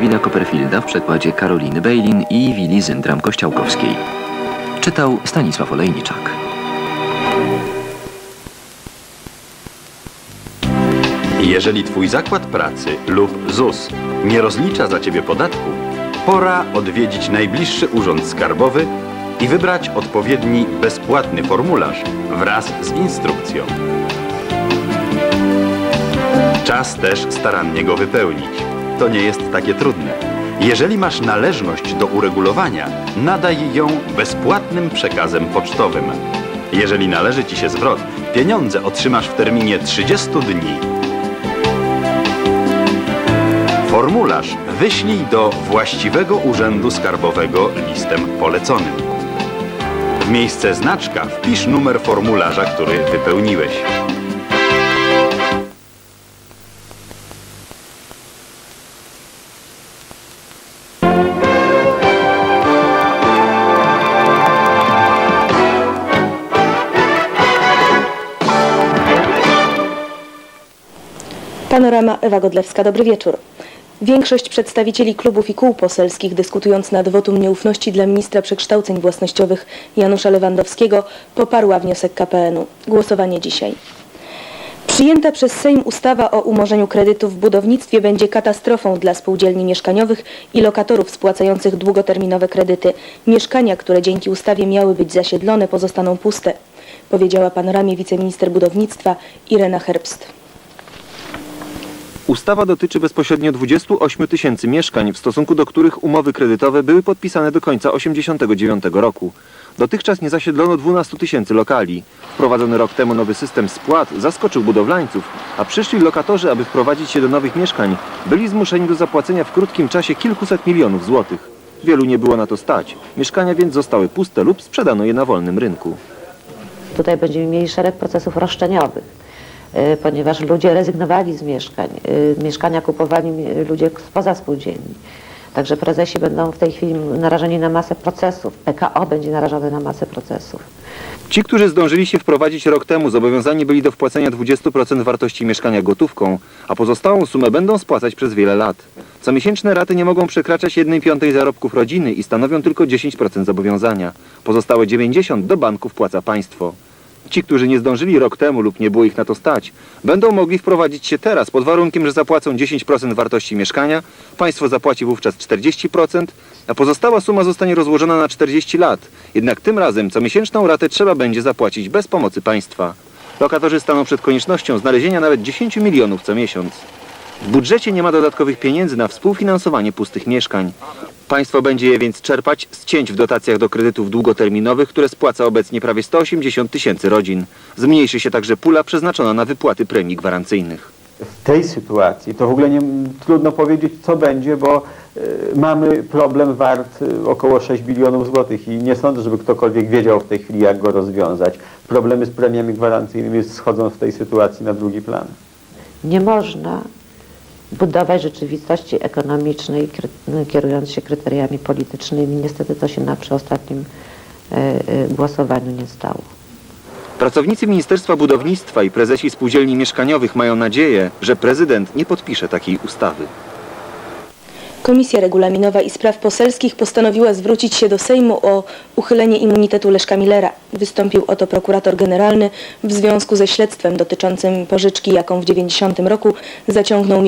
Kevina Copperfielda w przekładzie Karoliny Bejlin i Wili Zyndram-Kościałkowskiej. Czytał Stanisław Olejniczak. Jeżeli Twój zakład pracy lub ZUS nie rozlicza za Ciebie podatku, pora odwiedzić najbliższy urząd skarbowy i wybrać odpowiedni bezpłatny formularz wraz z instrukcją. Czas też starannie go wypełnić. To nie jest takie trudne. Jeżeli masz należność do uregulowania, nadaj ją bezpłatnym przekazem pocztowym. Jeżeli należy Ci się zwrot, pieniądze otrzymasz w terminie 30 dni. Formularz wyślij do właściwego urzędu skarbowego listem poleconym. W miejsce znaczka wpisz numer formularza, który wypełniłeś. Panorama Ewa Godlewska, dobry wieczór. Większość przedstawicieli klubów i kół poselskich dyskutując nad wotum nieufności dla ministra przekształceń własnościowych Janusza Lewandowskiego poparła wniosek KPN-u. Głosowanie dzisiaj. Przyjęta przez Sejm ustawa o umorzeniu kredytów w budownictwie będzie katastrofą dla spółdzielni mieszkaniowych i lokatorów spłacających długoterminowe kredyty. Mieszkania, które dzięki ustawie miały być zasiedlone, pozostaną puste, powiedziała panoramie wiceminister budownictwa Irena Herbst. Ustawa dotyczy bezpośrednio 28 tysięcy mieszkań, w stosunku do których umowy kredytowe były podpisane do końca 1989 roku. Dotychczas nie zasiedlono 12 tysięcy lokali. Wprowadzony rok temu nowy system spłat zaskoczył budowlańców, a przyszli lokatorzy, aby wprowadzić się do nowych mieszkań, byli zmuszeni do zapłacenia w krótkim czasie kilkuset milionów złotych. Wielu nie było na to stać. Mieszkania więc zostały puste lub sprzedano je na wolnym rynku. Tutaj będziemy mieli szereg procesów roszczeniowych, ponieważ ludzie rezygnowali z mieszkań. y, Mieszkania kupowali ludzie spoza spółdzielni. Także prezesi będą w tej chwili narażeni na masę procesów. PKO będzie narażony na masę procesów. Ci, którzy zdążyli się wprowadzić rok temu, zobowiązani byli do wpłacenia 20% wartości mieszkania gotówką, a pozostałą sumę będą spłacać przez wiele lat. Comiesięczne raty nie mogą przekraczać 1 piątej zarobków rodziny i stanowią tylko 10% zobowiązania. Pozostałe 90% do banku wpłaca państwo. Ci, którzy nie zdążyli rok temu lub nie było ich na to stać, będą mogli wprowadzić się teraz pod warunkiem, że zapłacą 10% wartości mieszkania, państwo zapłaci wówczas 40%, a pozostała suma zostanie rozłożona na 40 lat. Jednak tym razem comiesięczną ratę trzeba będzie zapłacić bez pomocy państwa. Lokatorzy staną przed koniecznością znalezienia nawet 10 milionów co miesiąc. W budżecie nie ma dodatkowych pieniędzy na współfinansowanie pustych mieszkań. Państwo będzie je więc czerpać z cięć w dotacjach do kredytów długoterminowych, które spłaca obecnie prawie 180 tysięcy rodzin. Zmniejszy się także pula przeznaczona na wypłaty premii gwarancyjnych. w tej sytuacji to w ogóle nie, trudno powiedzieć, co będzie, bo e, mamy problem wart e, około 6 bilionów złotych i nie sądzę, żeby ktokolwiek wiedział w tej chwili, jak go rozwiązać. Problemy z premiami gwarancyjnymi schodzą w tej sytuacji na drugi plan. Nie można budować rzeczywistości ekonomicznej kierując się kryteriami politycznymi. Niestety to się na przy ostatnim e, e, głosowaniu nie stało. Pracownicy Ministerstwa Budownictwa i prezesi spółdzielni mieszkaniowych mają nadzieję, że prezydent nie podpisze takiej ustawy. Komisja Regulaminowa i Spraw Poselskich postanowiła zwrócić się do Sejmu o uchylenie immunitetu Leszka Millera. Wystąpił o to prokurator generalny w związku ze śledztwem dotyczącym pożyczki, jaką w 90 roku zaciągnął